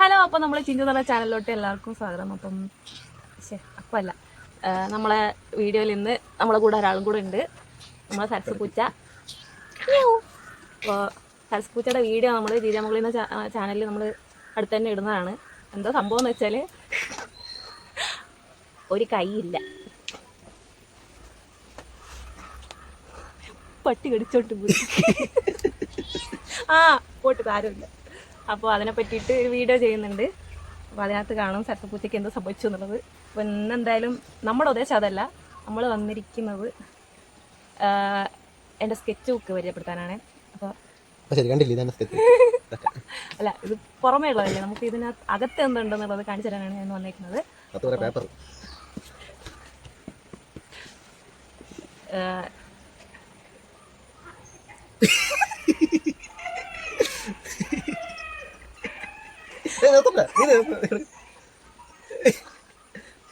Hello അപ്പം നമ്മൾ ചിന്തു എന്നുള്ള ചാനലിലോട്ട് എല്ലാവർക്കും സ്വാഗതം. അപ്പം ശേ അപ്പം അല്ല നമ്മളെ വീഡിയോയിൽ ഇന്ന് നമ്മളെ കൂടെ ഒരാളും കൂടെ ഉണ്ട്. നമ്മളെ സരസ്പൂച്ച അപ്പോൾ സരസ്പൂച്ചയുടെ വീഡിയോ നമ്മൾ ജീരാമുകളിൽ എന്ന ചാനലിൽ നമ്മൾ അടുത്ത് തന്നെ ഇടുന്നതാണ്. എന്താ സംഭവം എന്ന് വെച്ചാൽ ഒരു കൈയില്ല. പട്ടി കടിച്ചോട്ട് പോയി. ആ പോട്ട് കാര്യമില്ല. അപ്പോൾ അതിനെ പറ്റിയിട്ട് ഒരു വീഡിയോ ചെയ്യുന്നുണ്ട്. അപ്പോൾ അതിനകത്ത് കാണും സർപ്പപ്പൂച്ചയ്ക്ക് എന്ത് സംഭവിച്ചു എന്നുള്ളത്. അപ്പോൾ ഇന്നെന്തായാലും നമ്മുടെ ഉദ്ദേശം അതല്ല. നമ്മൾ വന്നിരിക്കുന്നത് എന്റെ സ്കെച്ച് ബുക്ക് പരിചയപ്പെടുത്താനാണ്. അപ്പോൾ. അല്ല ഇത് പുറമേ ഉള്ളതല്ലേ? നമുക്ക് ഇതിനകത്ത് അകത്ത് എന്തുണ്ടെന്നുള്ളത് കാണിച്ചു തരാനാണ് ഞാൻ വന്നിരിക്കുന്നത്. പേപ്പർ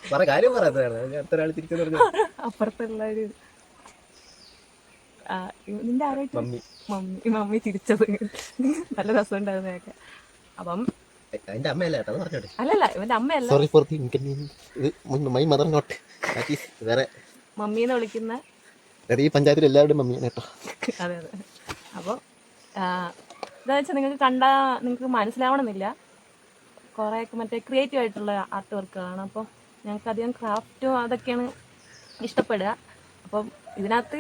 പറ കാര്യം പറയുന്നതാണ് അടുത്ത ഒരാൾ തിരിച്ചു പറഞ്ഞു? അപ്പുറത്തുള്ള ഒരു ആ, നിന്റെ ആരായിട്ട്? മമ്മി. മമ്മി മമ്മി ചിരിച്ചത് നല്ല രസമുണ്ടായിരുന്നു കേൾക്കാൻ അപ്പം എന്റെ അമ്മയല്ല കേട്ടോ അത് പറഞ്ഞോട്ടെ. അല്ലല്ല ഇവന്റെ അമ്മയല്ല. Sorry for the my mother not. വിളിക്കുന്ന അതായത് ഈ പഞ്ചായത്തിൽ എല്ലാവരുടെയും മമ്മിയാണ് കേട്ടോ. അതെ അതെ. അപ്പോൾ എന്താ വെച്ചാൽ നിങ്ങൾക്ക് കണ്ടാൽ നിങ്ങൾക്ക് മനസ്സിലാവണമെന്നില്ല. കുറേയൊക്കെ മറ്റേ ക്രിയേറ്റീവ് ആയിട്ടുള്ള ആർട്ട് വർക്കുകളാണ് അപ്പോൾ ഞങ്ങൾക്ക് അധികം ക്രാഫ്റ്റും അതൊക്കെയാണ് ഇഷ്ടപ്പെടുക. അപ്പം ഇതിനകത്ത്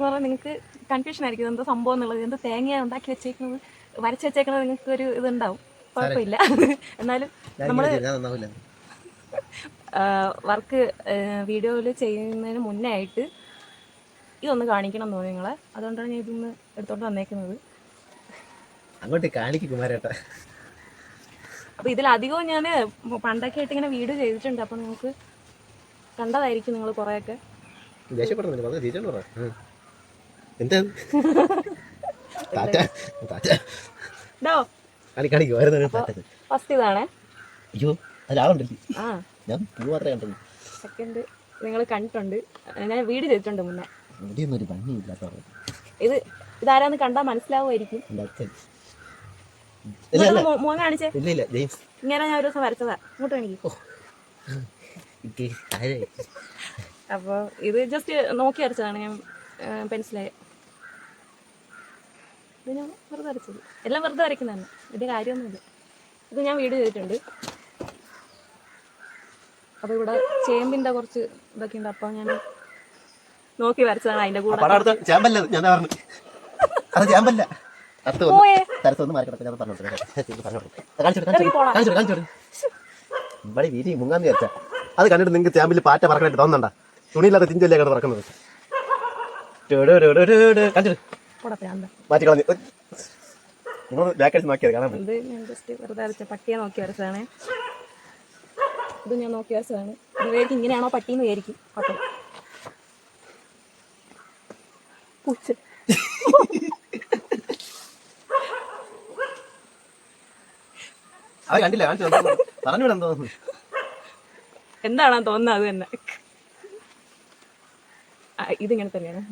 പറഞ്ഞാൽ നിങ്ങൾക്ക് കൺഫ്യൂഷൻ ആയിരിക്കും. എന്താ സംഭവം എന്നുള്ളത്. എന്ത് തേങ്ങയാണ് ഉണ്ടാക്കി വെച്ചേക്കുന്നത്? വരച്ച് വെച്ചേക്കുന്നത് നിങ്ങൾക്ക് ഒരു ഇതുണ്ടാവും. കുഴപ്പമില്ല. എന്നാലും നമ്മൾ വർക്ക് വീഡിയോയിൽ ചെയ്യുന്നതിന് മുന്നേ ആയിട്ട് ഇതൊന്ന് കാണിക്കണം എന്ന് തോന്നി നിങ്ങളെ. അതുകൊണ്ടാണ് ഞാൻ ഇതൊന്ന് എടുത്തോണ്ട് വന്നേക്കുന്നത്. അങ്ങോട്ട് കാണിക്ക് കുമാരേട്ടാ. അപ്പോൾ ഇതിലധികവും ഞാൻ പണ്ടൊക്കെ ആയിട്ട് ഇങ്ങനെ വീഡിയോ ചെയ്തിട്ടുണ്ട്. അപ്പോൾ നിങ്ങൾക്ക് കണ്ടതായിരിക്കും നിങ്ങൾ കുറേയൊക്കെ. ഫസ്റ്റ് ഇതാണേ. അയ്യോ ഞാൻ പൂ മാത്രമേ കണ്ടുള്ളൂ സെക്കൻഡ് നിങ്ങൾ കണ്ടിട്ടുണ്ട്. ഞാൻ വീഡിയോ ചെയ്തിട്ടുണ്ട് മുന്നേ. മുടിയൊന്നും ഒരു ഭംഗിയില്ലാത്ത ഇത് ഇതാരാന്ന് കണ്ടാൽ മനസ്സിലാവുമായിരിക്കും. ഇല്ല ഇങ്ങോട്ട് മോ- കാണിച്ചേ. ഇല്ല ഇല്ല ജെയിംസ്. ഇങ്ങനെ ഞാൻ ഒരു ദിവസം വരച്ചതാ. ഇങ്ങോട്ട് കാണിക്കും. അപ്പോൾ ഇത് ജസ്റ്റ് നോക്കി വരച്ചതാണ് ഞാൻ പെൻസിലായി. ഇത് ഞാൻ വെറുതെ വരച്ചത്. എല്ലാം വെറുതെ വരയ്ക്കുന്നതാണ് ഇതിന്റെ കാര്യമൊന്നുമില്ല. ഇത് ഞാൻ വീഡിയോ ചെയ്തിട്ടുണ്ട്. അപ്പോൾ ഇവിടെ ചേമ്പിന്റെ കുറച്ച് ഇതൊക്കെ ഉണ്ട്. അപ്പോൾ ഞാൻ നോക്കി വരച്ചതാണ് അതിന്റെ കൂടെ. ചേമ്പല്ല അടുത്ത. ചാമ്പല്ല ഞാൻ പറഞ്ഞു. അത് ചാമ്പല്ല. അടുത്ത് വന്ന് തരത്ത് ഒന്ന് മാറിക്കിടക്കും. ഞാൻ പറഞ്ഞു കാണിച്ചു കാണിച്ചു പോടാ. കാണിച്ചു കാണിച്ചു ഇവിടെ വീതി മുങ്ങാന്ന് വിചാരിച്ച. അത് കണ്ടിട്ട് നിങ്ങൾക്ക് ചാമ്പിൽ പാറ്റ പറക്കണായിട്ട് തോന്നണ്ട. തുണിയില്ലാത്ത തിഞ്ചല്ലേ കണ്ട് പറക്കുന്നത്? മാറ്റി കളഞ്ഞു. നിങ്ങൾ ബാക്ക് അടിച്ച് നോക്കിയത് കാണാൻ ഇത് ഞാൻ ജസ്റ്റ് വെറുതെ വരച്ച പട്ടിയെ നോക്കി വരച്ചതാണ് ഇത് ഞാൻ നോക്കി വരച്ചതാണ് ഇത് വിചാരിക്കും ഇങ്ങനെയാണോ പട്ടിയെന്ന് വിചാരിക്കും. ഓക്കെ പൂച്ച അത് കണ്ടില്ല കാണിച്ചു പറഞ്ഞു വിടാൻ തോന്നുന്നു. എന്താണോ തോന്നുന്നത് അത് തന്നെ. ഇതിങ്ങനെ തന്നെയാണ്.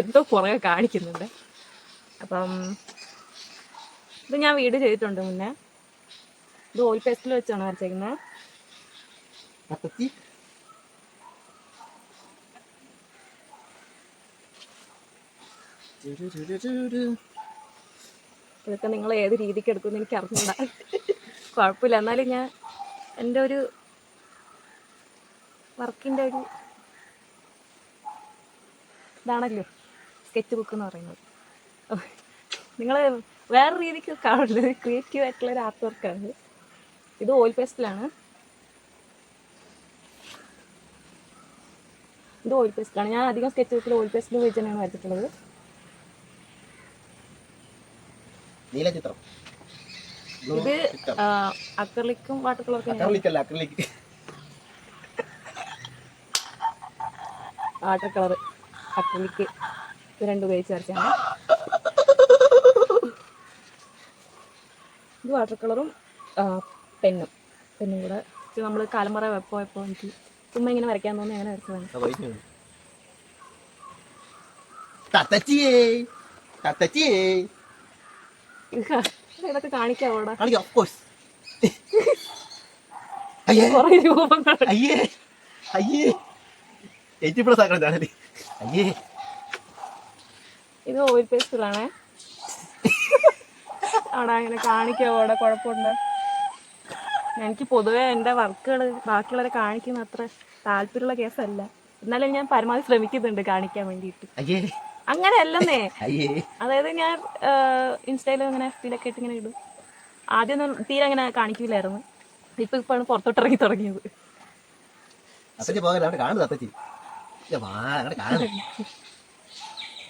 എന്തോ പുറകെ കാണിക്കുന്നുണ്ട്. അപ്പം ഇത് ഞാൻ വീട് ചെയ്തിട്ടുണ്ട് മുന്നേ. ഇത് ഓയിൽ പേസ്റ്റിൽ വെച്ചാണ് വരച്ചേക്കുന്നത്. അപ്പത്തി ഇതൊക്കെ നിങ്ങൾ ഏത് രീതിക്ക് എടുക്കുമെന്ന് എനിക്ക് അറിഞ്ഞൂടാ. കുഴപ്പമില്ല. എന്നാലും ഞാൻ എന്റെ ഒരു വർക്കിന്റെ ഒരു ഇതാണല്ലോ സ്കെച്ച് ബുക്ക് എന്ന് പറയുന്നത്. നിങ്ങൾ വേറെ രീതിക്ക് കാണില്ല ക്രിയേറ്റീവ് ആയിട്ടുള്ള ഒരു ആർട്ട് വർക്കാണ് ഇത് ഓയിൽ പേസ്റ്റിലാണ് ഇത് ഓയിൽ പേസ്റ്റിലാണ് ഞാൻ അധികം സ്കെച്ച് ബുക്കിൽ ഓയിൽ പേസ്റ്റിൽ ഉപയോഗിച്ച് തന്നെയാണ് വരച്ചിട്ടുള്ളത്. നീലചിത്രം ഇത് അക്രലിക്കും വാട്ടർ കളറൊക്കെ അക്രലിക് അല്ല അക്രലിക്. Water colour acrylic. ഇത് രണ്ടും ഉപയോഗിച്ച് വരച്ചാണ്. ഇത് വാട്ടർ കളറും പെന്നും. പെന്നും കൂടെ. നമ്മൾ കാലമറ പോയപ്പോൾ എനിക്ക് ചുമ്മാ ഇങ്ങനെ വരയ്ക്കാൻ തോന്നി അങ്ങനെ വരച്ചതാണ്. തത്തച്ചിയേ തത്തച്ചിയേ. ഇതൊക്കെ കാണിക്കാവോടാ? കാണിക്കാം ഓഫ് കോഴ്സ് കുറെ രൂപങ്ങൾ അയ്യേ. അയ്യേ. എയ്റ്റി പ്ലസ് ആക്കണം ചാനൽ അയ്യേ. ഇത് ഓയിൽ പേസ്റ്റിലാണേ അവിടെ അങ്ങനെ കാണിക്കാവോടെ കുഴപ്പമുണ്ട്. എനിക്ക് പൊതുവേ എന്റെ വർക്കുകൾ ബാക്കിയുള്ളവരെ കാണിക്കുന്ന അത്ര താല്പര്യമുള്ള കേസല്ല. എന്നാലും ഞാൻ പരമാവധി ശ്രമിക്കുന്നുണ്ട് കാണിക്കാൻ വേണ്ടിയിട്ട്. അയ്യേ. അങ്ങനെയല്ലെന്നേ. അയ്യേ. അതായത് ഞാൻ ഇൻസ്റ്റയിലും അങ്ങനെ ഫീലൊക്കെ ഇട്ട് ഇങ്ങനെ ഇടും. ആദ്യമൊന്നും തീരെ അങ്ങനെ കാണിക്കില്ലായിരുന്നു. ഇപ്പൊ ഇപ്പാണ് പുറത്തോട്ട് ഇറങ്ങി തുടങ്ങിയത്.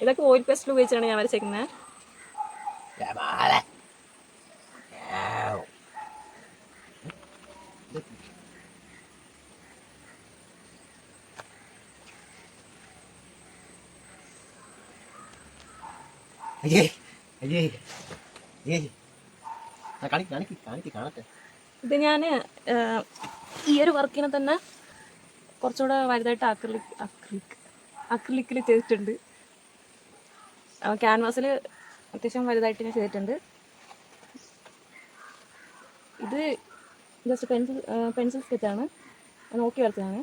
ഇതൊക്കെ ഓയിൽ പേസ്റ്റിൽ ഉപയോഗിച്ചാണ് ഞാൻ വരച്ചേക്കുന്നത് അയ്യേ അയ്യേ അയ്യേ. കാണട്ടെ. ഇത് ഞാൻ ഈ ഒരു വർക്കിനെ തന്നെ കുറച്ചുകൂടെ വലുതായിട്ട് അക്രിലിക് അക്രിലിക് അക്രിലിക്കിൽ ചെയ്തിട്ടുണ്ട്. ക്യാൻവാസിൽ അത്യാവശ്യം വലുതായിട്ട് ഞാൻ ചെയ്തിട്ടുണ്ട്. ഇത് ജസ്റ്റ് പെൻസിൽ പെൻസിൽ സ്കെച്ചാണ്. നോക്കി വരച്ചതാണ്.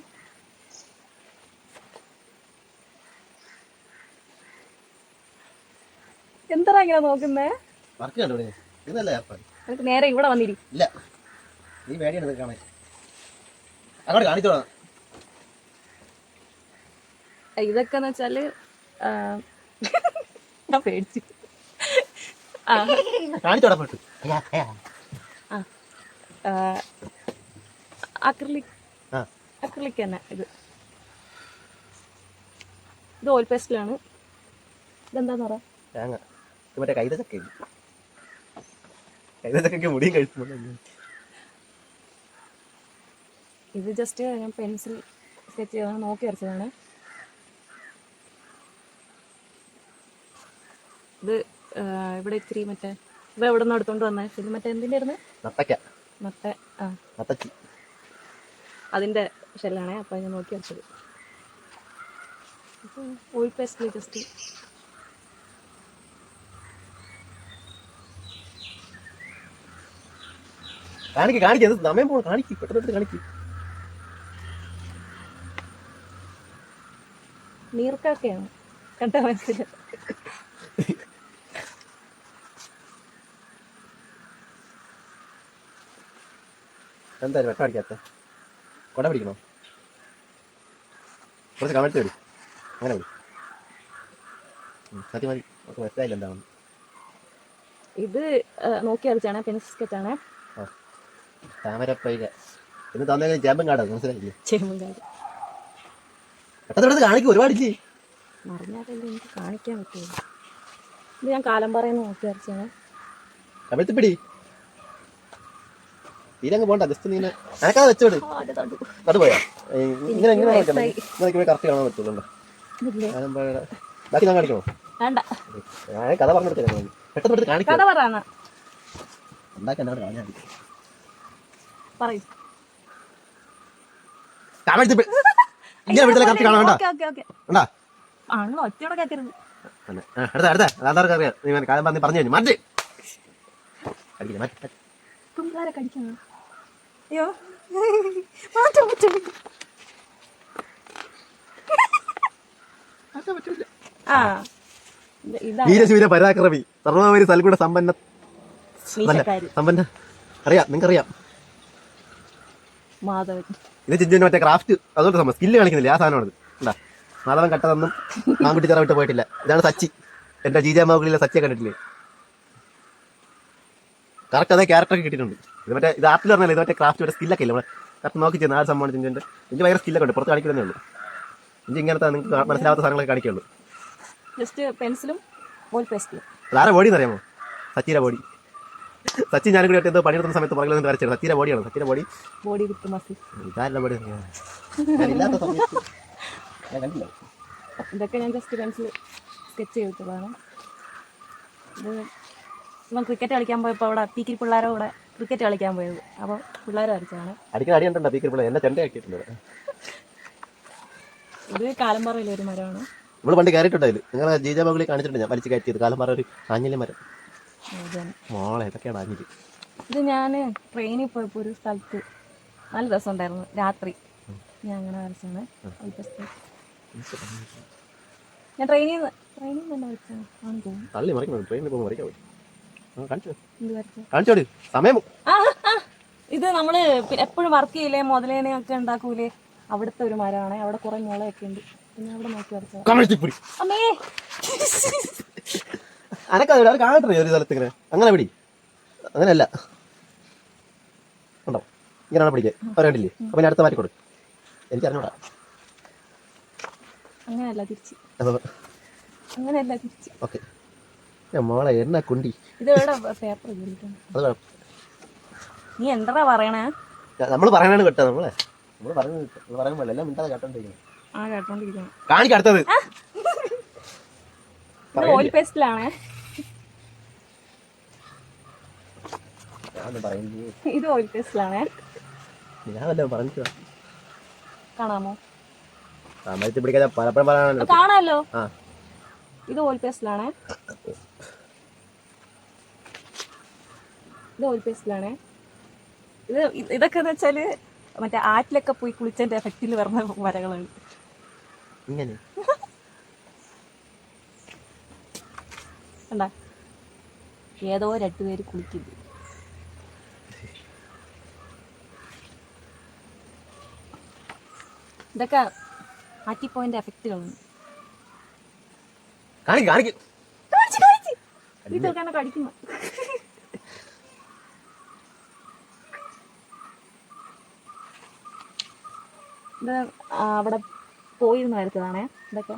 എന്താ ഇങ്ങനെ നോക്കുന്നേ? വർക്ക് കണ്ടു ഇതല്ല ഏർപ്പാട്? എനിക്ക് നേരെ ഇവിടെ വന്നിരി. ഇല്ല. നീ പേടിയാണ് കാണാൻ. അങ്ങോട്ട് കാണിച്ചോളാം. ഇതൊക്കെ എന്ന് വെച്ചാൽ ആ, ഞാൻ പേടിച്ചു. ആ. കാണിച്ചോടാ അക്രിലിക്. അക്രിലിക് തന്നെ ഇത്. ഇത് ഓയിൽ പേസ്റ്റിലാണ്. ഇതെന്താന്ന് പറയാ തേങ്ങ. ഇത് മറ്റേ കൈതച്ചക്ക ചക്ക കൈത ചക്കയ്ക്ക് മുടിയും കഴിച്ചു ഇത് ജസ്റ്റ് ഞാൻ പെൻസിൽ സ്കെച്ച് ചെയ്താണ് നോക്കി വരച്ചതാണ്. ഇത് ഇവിടെ ഇത്തിരി മറ്റേ ഇവ എവിടെ നിന്ന് എടുത്തോണ്ട് വന്നേ? ഇത് മറ്റേ എന്തിന്റെ ആയിരുന്നു? നത്തക്ക നത്ത ആ. നത്തച്ചി. അതിന്റെ ഷെല്ലാണേ അപ്പോൾ ഞാൻ നോക്കി വരച്ചത്. ഓയിൽ പേസ്റ്റിൽ ജസ്റ്റ് കാണിക്ക് കാണിക്ക്. എന്ത് സമയം പോകണം കാണിക്ക് പെട്ടെന്ന് എടുത്ത് കാണിക്ക്. നീർക്കൊക്കെയാണ്. കണ്ട മനസ്സിൽ എന്തായാലും വെട്ടം അടിക്കാത്ത. കൊട പിടിക്കണോ? കുറച്ച് കമഴ്ത്തി വിടി. അങ്ങനെ ഉം, സത്യം മതി നമുക്ക് മനസ്സിലായില്ല എന്താണെന്ന്. ഇത് നോക്കി വരച്ചാണ് പെൻസിൽ സ്കെച്ചാണ് താമരപ്പൈക. ഇന്ന് തന്നെ ചേമ്പൻ കാടാണ് മനസ്സിലായില്ലേ? ചേമ്പങ്കാട് പെട്ടെന്ന് കാണിക്കും ഒരുപാടില്ലേ? മറിഞ്ഞാലല്ലേ എനിക്ക് കാണിക്കാൻ പറ്റുള്ളൂ. ഇത് ഞാൻ കാലം പറയുന്ന നോക്കി വരച്ചാണ് കമഴ്ത്തി തീരങ്ങ് പോണ്ട ജസ്റ്റ് നീ ഇങ്ങനെ. അനക്കാതെ വെച്ചോട്. അത് പോയാ? ഇങ്ങനെ ഇങ്ങനെ നോക്കണം ഇങ്ങനെ കറക്റ്റ് കാണാൻ പറ്റുള്ളൂ കാലം താമരപ്പഴയുടെ ബാക്കി ഞാൻ കാണിക്കണോ? വേണ്ട. ഞാൻ കഥ പറഞ്ഞു കൊടുത്തേ പെട്ടെന്ന് എടുത്ത് കാണിക്കാം. കഥ പറയാനാ ഉണ്ടാക്കി എന്നോട് മതി. പറയൂ. ഇങ്ങനെ കറക്റ്റ് ഉണ്ടാ ആണല്ലോ ഒറ്റയോടെ. അടുത്ത അറിയാം നീ കാലം പറഞ്ഞ് പറഞ്ഞു കഴിഞ്ഞു. മാറ്റി അടിക്കില്ല മാറ്റി മാറ്റി. പിള്ളേരെ കടിക്കുന്നു? അയ്യോ. ആ. വീരശൂര പരാക്രമി. സർവോപരി സൽഗുണ സമ്പന്ന സമ്പന്ന അറിയാം നിങ്ങൾക്കറിയാം. മാധവൻ. ഇത് ചിഞ്ചുവിന്റെ മറ്റേ ക്രാഫ്റ്റ് അതുകൊണ്ട് സംഭവം. സ്കില്ല് കാണിക്കുന്നില്ല ആ സാധനമാണ് എന്താ മാധവൻ കട്ടതൊന്നും ആൺകുട്ടി ചെറ വിട്ട് പോയിട്ടില്ല. ഇതാണ് സച്ചി. എന്റെ ജീജ മാവുകളിലെ സച്ചിയെ കണ്ടിട്ടില്ലേ? കറക്റ്റ് അതേ ക്യാരക്ടർ കിട്ടിയിട്ടുണ്ട്. ഇത് മറ്റേ ഇത് ആർട്ടിൽ പറഞ്ഞാൽ ഇത് മറ്റേ ക്രാഫ്റ്റ് മറ്റേ സ്കില്ലൊക്കെ ഇല്ല? കറക്റ്റ് നോക്കി ചെയ്യുന്ന ആ സമ്മാനം സംഭവമാണ് ചിഞ്ചുണ്ട് ചിഞ്ചു ഭയങ്കര സ്കില്ലൊക്കെ ഉണ്ട്. പുറത്ത് കാണിക്കുന്നതേ ഉള്ളൂ. ചിഞ്ചു ഇങ്ങനത്തെ നിങ്ങൾക്ക് മനസ്സിലാവാത്ത സാധനങ്ങളൊക്കെ കാണിക്കുള്ളൂ ജസ്റ്റ് പെൻസിലും ബോൾ പേസ്റ്റിലും അതാരെ ബോഡി എന്നറിയാമോ സച്ചിയുടെ ബോഡി സച്ചി ഞാനും കൂടി എന്തോ പണിയെടുക്കുന്ന സമയത്ത് പുറകിൽ നിന്ന് വരച്ചത് സച്ചിയുടെ ബോഡിയാണ്? സച്ചിന്റെ ബോഡി? Body with muscle. ഇതാരുടെ ബോഡി. ഇല്ലാത്ത സമയത്ത് ഞാൻ കണ്ടില്ല. ഇതൊക്കെ ഞാൻ ജസ്റ്റ് പെൻസിൽ സ്കെച്ച് ചെയ്തിട്ടുള്ളതാണ്. ഇത് ഇവൻ ക്രിക്കറ്റ് കളിക്കാൻ പോയപ്പോൾ അവിടെ പീക്കിൽ പിള്ളേരെ കൂടെ ക്രിക്കറ്റ് കളിക്കാൻ പോയത്. അപ്പോൾ പിള്ളേരെ വരച്ചതാണ്. അടിക്കുന്ന അടിയുണ്ടോ പീക്കിൽ പിള്ളേർ എന്നെ ചെണ്ടയാക്കിയിട്ടുണ്ട് ഇത് കാലമ്പാറയിലെ ഒരു മരമാണ്. നമ്മൾ പണ്ട് കയറിയിട്ടുണ്ടായിരുന്നു നിങ്ങളെ ജീജ മകളി കാണിച്ചിട്ടുണ്ട് ഞാൻ വലിച്ചു കയറ്റിയത്. കാലം പറഞ്ഞ ഒരു ആഞ്ഞിലി മരം. മോളെ ഇതൊക്കെയാണ് ഇത് ഞാൻ ട്രെയിനിൽ പോയപ്പോൾ ഒരു സ്ഥലത്ത് നല്ല ഉണ്ടായിരുന്നു രാത്രി. ഞാൻ അങ്ങനെ വരച്ചാണ് ഞാൻ ട്രെയിനിൽ ട്രെയിനിൽ നിന്ന് തന്നെ വരച്ചാണ് സമയം ഇത് നമ്മൾ എപ്പോഴും വർക്ക് ചെയ്യില്ലേ? മുതലേനെ ഒക്കെ ഉണ്ടാക്കൂലേ? അവിടുത്തെ ഒരു മരമാണ്. അവിടെ കുറെ മുളയൊക്കെ ഉണ്ട്. പിന്നെ അവിടെ നോക്കി വരച്ചു അമ്മേ. അനക്കത് അവർ കാണട്ടെ ഒരു സ്ഥലത്ത് ഇങ്ങനെ. അങ്ങനെ പിടി. അങ്ങനെയല്ല. ഉണ്ടോ ഇങ്ങനെയാണ് പിടിക്കുക അവരണ്ടില്ലേ അപ്പൊ ഞാൻ അടുത്ത മാറ്റി കൊടുക്കും. എനിക്ക് അറിഞ്ഞൂടാ. അങ്ങനെയല്ല തിരിച്ച്. അപ്പൊ അങ്ങനെയല്ല തിരിച്ച്. ഓക്കെ. മോളെ എന്നാ കുണ്ടി. ഇത് എവിടെ പേപ്പർ അത് നീ എന്താ പറയണേ? നമ്മൾ പറയണാണ് കേട്ടോ നമ്മളെ. നമ്മൾ പറയുന്നത് പറയാൻ പോലെ എല്ലാം മിണ്ടാതെ കേട്ടോണ്ടിരിക്കുന്നത് ആ കേട്ടോണ്ടിരിക്കണം കാണിക്ക അടുത്തത്. ഓയിൽ പേസ്റ്റിലാണേ ഞാൻ പറയുന്നത് ഇത് ഓയിൽ പേസ്റ്റിലാണേ ഞാൻ പറഞ്ഞു കാണാമോ? പലപ്പോഴും കാണാമല്ലോ. ഇത് ഓയിൽ പേസ്റ്റിലാണേ ഇത് ഓയിൽ പേസ്റ്റിലാണേ ഇത് ഇത് ഇതൊക്കെ എന്ന് വെച്ചാൽ മറ്റേ ആറ്റിലൊക്കെ പോയി കുളിച്ചതിന്റെ എഫക്റ്റിൽ വരുന്ന വരകളാണ്. ഇങ്ങനെ. കണ്ട? ഏതോ രണ്ടുപേര് കുളിക്കുന്നു. ഇതൊക്കെ ആറ്റിപ്പോയിന്റെ എഫക്റ്റുകളാണ് കാണിക്ക് കാണിക്ക്. കാണിച്ച് കാണിച്ച്. ഈ ചെറുക്കാനെ കടിക്കുന്നു ഇത് ആ, അവിടെ പോയിരുന്നു വരത്തതാണേ ഇതൊക്കെ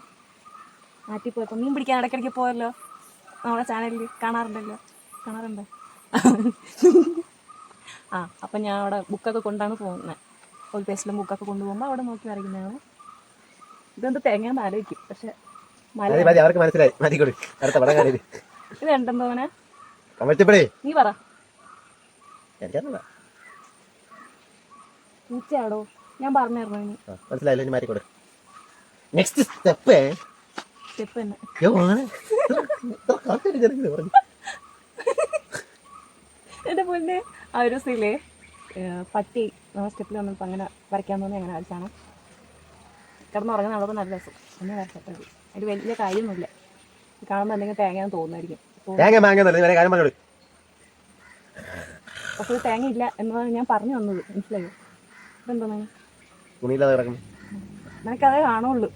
മാറ്റി പോയപ്പോ മീൻ പിടിക്കാൻ ഇടയ്ക്കിടയ്ക്ക് പോയല്ലോ. നമ്മുടെ ചാനലിൽ കാണാറുണ്ടല്ലോ. കാണാറുണ്ടോ. ആ അപ്പം ഞാൻ അവിടെ ബുക്കൊക്കെ കൊണ്ടാണ് പോകുന്നത് ഒരു പേസ്റ്റിലും ബുക്കൊക്കെ കൊണ്ടുപോകുമ്പോൾ അവിടെ നോക്കി വരയ്ക്കുന്നതാണ്. ഇതെന്ത് തേങ്ങയെന്ന് ആലോചിക്കും. പക്ഷെ മല മതി അവർക്ക് മനസ്സിലായി. മതി കൊടു അടുത്ത പടം കാണിയത് ഇത് ഉണ്ടെന്തോ അവനെ കമഴ്ത്തിപ്പടേ. നീ പറ. എനിക്കറിയില്ല പൂച്ചയാടോ ഞാൻ പറഞ്ഞായിരുന്നു ഇനി. ആ, മനസ്സിലായില്ല? ഇനി മാറ്റിക്കൊടു നെക്സ്റ്റ് സ്റ്റെപ്പ് സ്റ്റെപ്പ് തന്നെ. എന്റെ പൊന്നെ. ആ ഒരു സീലേ പട്ടി നമ്മൾ സ്റ്റെപ്പിൽ വന്നപ്പോൾ അങ്ങനെ വരയ്ക്കാൻ തോന്നി അങ്ങനെ വരച്ചാണ്. കിടന്നുറങ്ങുന്ന അവിടെ നല്ല രസം. അങ്ങനെ വരച്ചപ്പോൾ അതിൽ വലിയ കാര്യമൊന്നുമില്ല. കാണുമ്പോൾ എന്തെങ്കിലും തേങ്ങയാന്ന് തോന്നുമായിരിക്കും. പക്ഷെ തേങ്ങ ഇല്ല എന്നതാണ് ഞാൻ പറഞ്ഞു വന്നത് മനസ്സിലായോ? ഇതെന്താണ് തുണിയില്ലാതെ കിടക്കുന്നു. നിനക്കതേ കാണുള്ളൂ.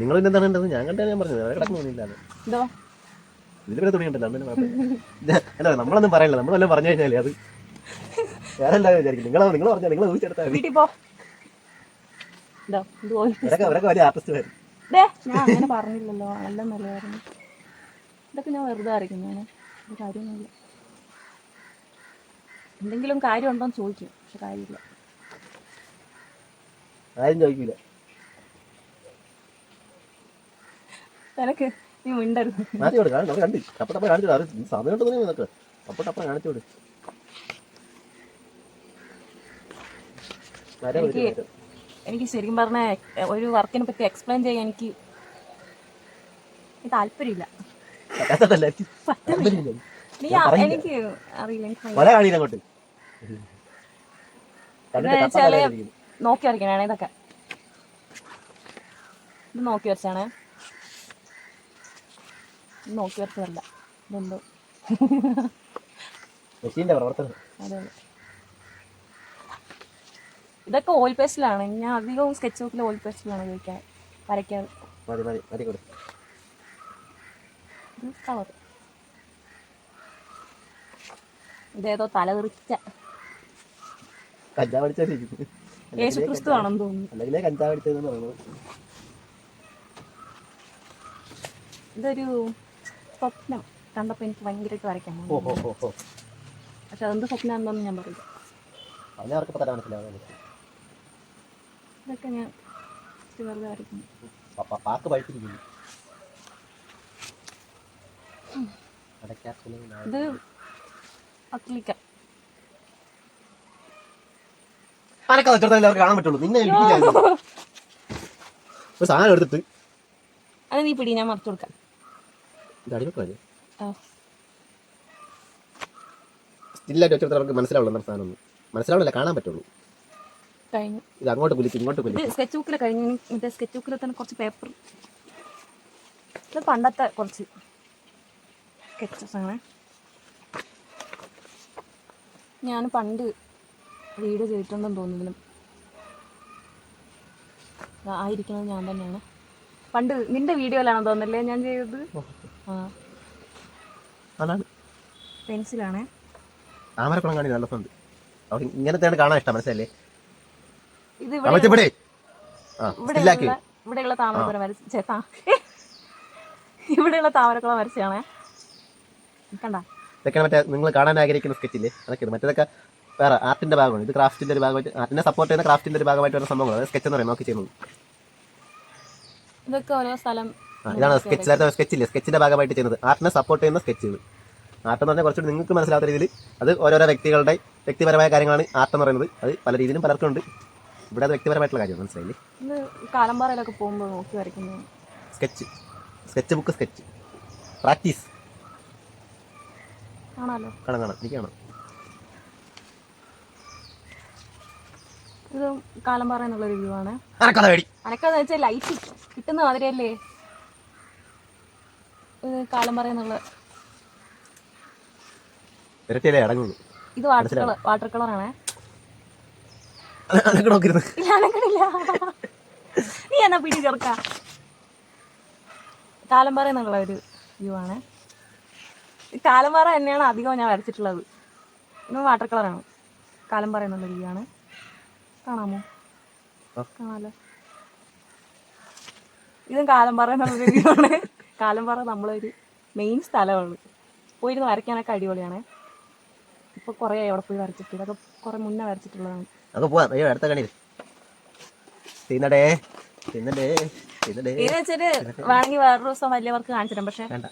നിങ്ങൾ എന്താണ് ഉണ്ടത് ഞാൻ കണ്ടാണ് ഞാൻ പറഞ്ഞത്. എന്തോ? ഇതിൽ പിന്നെ തുണി കണ്ടല്ലോ നമ്മളൊന്നും പറയില്ല. നമ്മളെല്ലാം പറഞ്ഞു കഴിഞ്ഞാലേ അത് വേറെ എല്ലാവരും വിചാരിക്കും. നിങ്ങളെ നിങ്ങൾ പറഞ്ഞാൽ നിങ്ങൾ ഊഹിച്ചെടുത്താൽ മതി. വീട്ടിൽ പോ. ഇവരൊക്കെ ഇവരൊക്കെ വലിയ ആർട്ടിസ്റ്റ് വരും ദേ ഞാൻ അങ്ങനെ പറഞ്ഞില്ലല്ലോ. നല്ല പറഞ്ഞു ഇതൊക്കെ ഞാൻ വെറുതെ അരയ്ക്കും ഞാൻ ഒരു കാര്യമൊന്നുമില്ല എന്തെങ്കിലും കാര്യമുണ്ടോ എന്ന് ചോദിക്കും പക്ഷെ കാര്യമില്ല. ആരും ചോദിക്കില്ല നിനക്ക് നീ മിണ്ടരുത്. മാറ്റി കൊടുക്കാം. കാണും കണ്ടി അപ്പട്ടപ്പ കാണിച്ചു സമയം ഉണ്ടെന്ന് നിനക്ക്. അപ്പട്ടപ്പ കാണിച്ചു കൊടു വരെ വിളിച്ച് എനിക്ക് എനിക്ക് ശരിക്കും പറഞ്ഞ ഒരു വർക്കിനെ പറ്റി എക്സ്പ്ലെയിൻ ചെയ്യാൻ എനിക്ക് താല്പര്യമില്ല. എനിക്ക് അറിയില്ല. നോക്കി വരയ്ക്കണേ ഇതൊക്കെ. ഇത് നോക്കി വരച്ചാണേ. നോക്കി വരച്ചതല്ല ഇതെന്തോ. മെഷീന്റെ പ്രവർത്തനം. അതെ അതെ. ഇതൊക്കെ ഓയിൽ പേസ്റ്റിലാണ് ഞാൻ അധികവും സ്കെച്ച് ബുക്കിൽ ഓയിൽ പേസ്റ്റിലാണ് ഉപയോഗിക്കാൻ വരയ്ക്കാൻ. മതി മതി മതി കൊടു ഇത് കളർ ഇതേതോ തലതെറിച്ച കഞ്ചാവ് അടിച്ചാൽ യേശു ക്രിസ്തു ആണെന്ന് തോന്നുന്നു. അല്ലെങ്കിലേ കഞ്ചാവ് അടിച്ചതെന്ന് പറയുന്നത് ഇതൊരു സ്വപ്നം. കണ്ടപ്പോൾ എനിക്ക് ഭയങ്കരമായിട്ട് വരയ്ക്കാൻ പക്ഷെ അതെന്ത് സ്വപ്നം ഞാൻ പറയില്ല. അതിനെ അവർക്ക് തന്നെ മനസ്സിലാവുന്നത് ഇതൊക്കെ ഞാൻ വെറുതെ വരയ്ക്കുന്നു. പാക്ക് പഴുത്തിരിക്കുന്നു. ഇത് അക്ലിക്ക അനക്ക വെച്ചിടത്തല്ലേ അവർക്ക് കാണാൻ പറ്റുള്ളൂ. നിന്നെ ഒരു സാധനം എടുത്തിട്ട്. അത് നീ പിടി ഞാൻ മറച്ചു കൊടുക്കാം. ഇത് അടിവെക്കാല്ലേ ആ. സ്റ്റില്ലായിട്ട് വെച്ചിട്ട് അവർക്ക് മനസ്സിലാവുള്ളൂ എന്നുള്ള സാധനം മനസ്സിലാവില്ല കാണാൻ പറ്റുള്ളൂ. കഴിഞ്ഞു. ഇത് അങ്ങോട്ട് കുലിക്കും ഇങ്ങോട്ട് ഇത് സ്കെച്ച് ബുക്കിൽ കഴിഞ്ഞു. മറ്റേ സ്കെച്ച് ബുക്കിൽ തന്നെ കുറച്ച് പേപ്പർ ഇത് പണ്ടത്തെ കുറച്ച് സ്കെച്ചസ് അങ്ങനെ. ഞാൻ പണ്ട് വീട് ചെയ്തിട്ടുണ്ടെന്ന് തോന്നുന്നതിലും ആയിരിക്കുന്നത് ഞാൻ തന്നെയാണ്. പണ്ട് നിന്റെ വീഡിയോയിലാണോ തോന്നല്ലേ ഞാൻ ചെയ്തത്? ആ. പെൻസിലാണേ. താമരക്കുളം കാണി നല്ല ഫണ്ട് അവിടെ ഇങ്ങനത്തെയാണ് കാണാൻ ഇഷ്ടം മനസ്സിലല്ലേ ഇത് ഇവിടെ. ഇവിടെയുള്ള ഇവിടെയുള്ള താമരക്കുളം വരച്ച ചേട്ടാ ഇവിടെയുള്ള താമരക്കുളം വരച്ചാണേ കണ്ട? ഇതൊക്കെ മറ്റേ നിങ്ങൾ കാണാൻ ആഗ്രഹിക്കുന്ന സ്കെച്ചില്ലേ അതൊക്കെയാണ് മറ്റേതൊക്കെ വേറെ ആർട്ടിന്റെ ഭാഗമാണ്. ഇത് ക്രാഫ്റ്റിന്റെ ഒരു ഭാഗമായിട്ട് ആർട്ടിനെ സപ്പോർട്ട് ചെയ്യുന്ന ക്രാഫ്റ്റിന്റെ ഒരു ഭാഗമായിട്ട് വരുന്ന സംഭവങ്ങൾ സ്കെച്ച് എന്ന് പറയുന്നത് നോക്കി ചെയ്യുന്നത് ഇതൊക്കെ ഓരോ സ്ഥലം ഇതാണ് സ്കെച്ച് നേരത്തെ സ്കെച്ചില്ലേ സ്കെച്ചിന്റെ ഭാഗമായിട്ട് ചെയ്യുന്നത്. ആർട്ടിനെ സപ്പോർട്ട് ചെയ്യുന്ന സ്കെച്ചുകൾ ആർട്ട് എന്ന് പറഞ്ഞാൽ കുറച്ചുകൂടി നിങ്ങൾക്ക് മനസ്സിലാത്ത രീതിയിൽ അത് ഓരോരോ വ്യക്തികളുടെ വ്യക്തിപരമായ കാര്യങ്ങളാണ് ആർട്ട് എന്ന് പറയുന്നത്. അത് പല രീതിയിലും പലർക്കും ഉണ്ട്. ഇവിടെ അത് വ്യക്തിപരമായിട്ടുള്ള കാര്യമാണ് മനസ്സിലായില്ലേ? ഇത് കാലമ്പാറയിലൊക്കെ പോകുമ്പോൾ നോക്കി വരയ്ക്കുന്നു. Sketch. Sketch book sketch. Practice. ആണല്ലോ കാണാം കാണാം. എനിക്ക് കാണാം. ഇത് കാലമ്പാറ എന്നുള്ള റിവ്യൂ ആണ്. വേടി. അനക്കെന്ന് വെച്ചാൽ ലൈറ്റ് കിട്ടുന്ന മാതിരിയല്ലേ? ഇത് കാലമ്പാറ എന്നുള്ള ഇരട്ടിയല്ലേ അടങ്ങുള്ളൂ. ഇത് വാട്ടർ കളർ വാട്ടർ കളറാണേ അനക്ക് നോക്കിയിരുന്നു ഇല്ല അനക്കണില്ല. നീ എന്നാ പിടി ചേർക്ക കാലമ്പാറ എന്നുള്ള ഒരു വ്യൂ ആണ്. കാലമ്പാറ തന്നെയാണ് അധികം ഞാൻ വരച്ചിട്ടുള്ളത്. ഇത് വാട്ടർ കളറാണ് കാലമ്പാറ എന്നുള്ള വ്യൂ ആണ്. കാണാമോ. കാണാലോ? ഇതും കാലമ്പാറ എന്നുള്ള വ്യൂ ആണ്. കാലമ്പാറ നമ്മളൊരു മെയിൻ സ്ഥലമാണ്. പോയിരുന്ന് വരയ്ക്കാനൊക്കെ അടിപൊളിയാണ്. ഇപ്പോൾ കുറേ അവിടെ പോയി വരച്ചിട്ട്. ഇതൊക്കെ കുറേ മുന്നേ വരച്ചിട്ടുള്ളതാണ്. നമുക്ക് പോവാം. അയ്യോ അടുത്ത കണിയിൽ തിന്നടേ തിന്നടേ തിന്നടേ. ഇത് വെച്ചിട്ട് വേണമെങ്കിൽ വേറൊരു ദിവസം വലിയവർക്ക് കാണിച്ചു തരാം. പക്ഷെ വേണ്ട.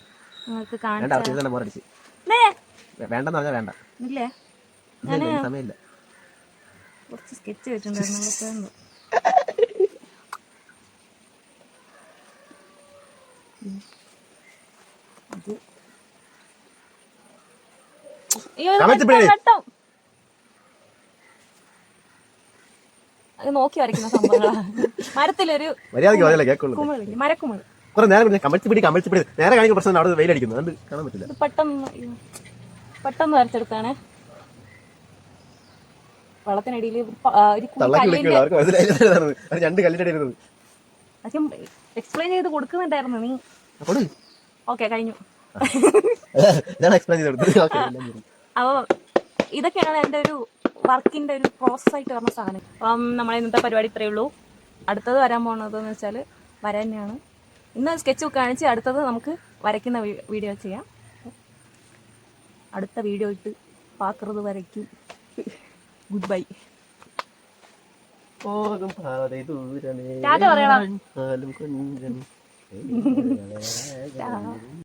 നിങ്ങൾക്ക് വേണ്ട കാണിച്ചു വേണ്ടെന്ന് പറഞ്ഞാൽ വേണ്ട. ഇല്ലേ? ഇല്ല, ഇല്ല, സമയമില്ല. കുറച്ച് സ്കെച്ച് വെച്ചിട്ടുണ്ടായിരുന്നു കമഴ്ത്തി പിടി. അത് നോക്കി വരയ്ക്കുന്ന മരത്തിലൊരു മര്യാദയ്ക്ക് പറഞ്ഞാലേ കേൾക്കുള്ളൂ. മരക്കുമിൾ. കുറെ നേരം കമഴ്ത്തി പിടി കമഴ്ത്തി പിടി. നേരെ കാണിക്കുന്ന പ്രശ്നം അവിടെ വെയിലടിക്കുന്നു അതുകൊണ്ട് കാണാൻ പറ്റില്ല. ഇത് പെട്ടെന്ന് വരച്ചെടുത്താണ് വെള്ളത്തിനടിയിൽ ഒരു കുഞ്ഞ് തള്ളക്കി കല്ലിന്റെ അവർക്ക് മനസ്സിലായില്ല. അത് രണ്ട് ഇരുന്നത് എക്സ്പ്ലെയിൻ ചെയ്ത് കൊടുക്കുന്നുണ്ടായിരുന്നു നീ. അപ്പോൾ ഓക്കെ കഴിഞ്ഞു. ഇതാണ് എക്സ്പ്ലെയിൻ ചെയ്ത് കൊടുത്തത്. ഓക്കെ അപ്പോൾ ഇതൊക്കെയാണ് എന്റെ ഒരു വർക്കിന്റെ ഒരു പ്രോസസ് ആയിട്ട് വരുന്ന സാധനം. അപ്പം നമ്മളെ ഇന്നത്തെ പരിപാടി ഇത്രയേ ഉള്ളൂ. അടുത്തത് വരാൻ പോകുന്നതെന്ന് വെച്ചാൽ വര തന്നെയാണ്. ഇന്ന് സ്കെച്ച് ബുക്ക് കാണിച്ച് അടുത്തത് നമുക്ക് വരയ്ക്കുന്ന വീഡിയോ ചെയ്യാം. അടുത്ത വീഡിയോ ഇട്ട് പാക്കറത് വരയ്ക്കും. ഗുഡ് ബൈ പോകും പാതേ പറയണം.